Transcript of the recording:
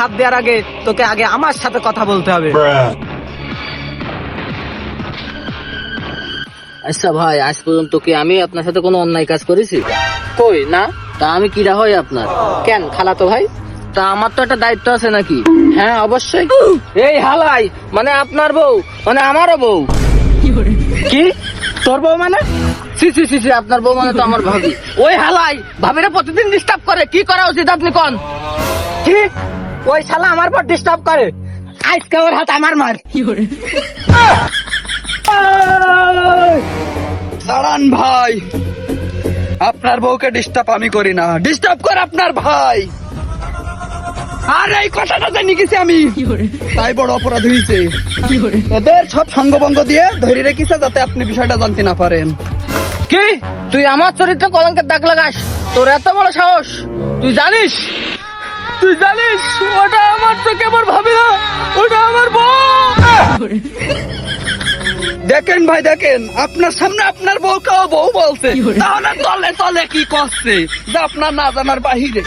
হাত দেওয়ার আগে তোকে আগে আমার সাথে কথা বলতে হবে। আচ্ছা ভাই আজ পর্যন্ত কি আমি আপনার সাথে কোনো অন্যায় কাজ করেছি? কই? না। তা আমি কিরা হই আপনার? কেন? খালা তো ভাই? তা আমার তো একটা দায়িত্ব আছে নাকি? হ্যাঁ অবশ্যই। এই হালাই মানে আপনার বউ মানে আমারও বউ। কি? তোর বউ মানে? সি সি সি সি আপনার বউ মানে তো আমার ভাবি। ওই হালাই ভাবিরা প্রতিদিন ডিস্টার্ব করে। কি করা উচিত আপনি কোন? কি? ওই শালা আমার পর ডিস্টার্ব করে। আজকে ওর হাত আমার মার। দাঁড়ান ভাই। আপনার বউকে ডিস্টার্ব আমি করি না। ডিস্টার্ব কর আপনার ভাই। আর এই কথাটা জানি গেছি আমি? তাই বড় অপরাধ হয়েছে এদের সব সঙ্গভঙ্গ দিয়ে ধরে রেখেছে যাতে আপনি বিষয়টা জানতে না পারেন। কি? তুই আমার চরিত্রে কলঙ্কের দাগ লাগাস। তোর এত বড় সাহস। তুই জানিস? তুই জানিস ওটা আমার তো কেমন ভাবি না ওটা আমার বউ। দেখেন ভাই দেখেন আপনার সামনে আপনার বউ কাও বউ বলছে তাহলে তলে তলে কি করছে? যে আপনার না জানার বাহিরে।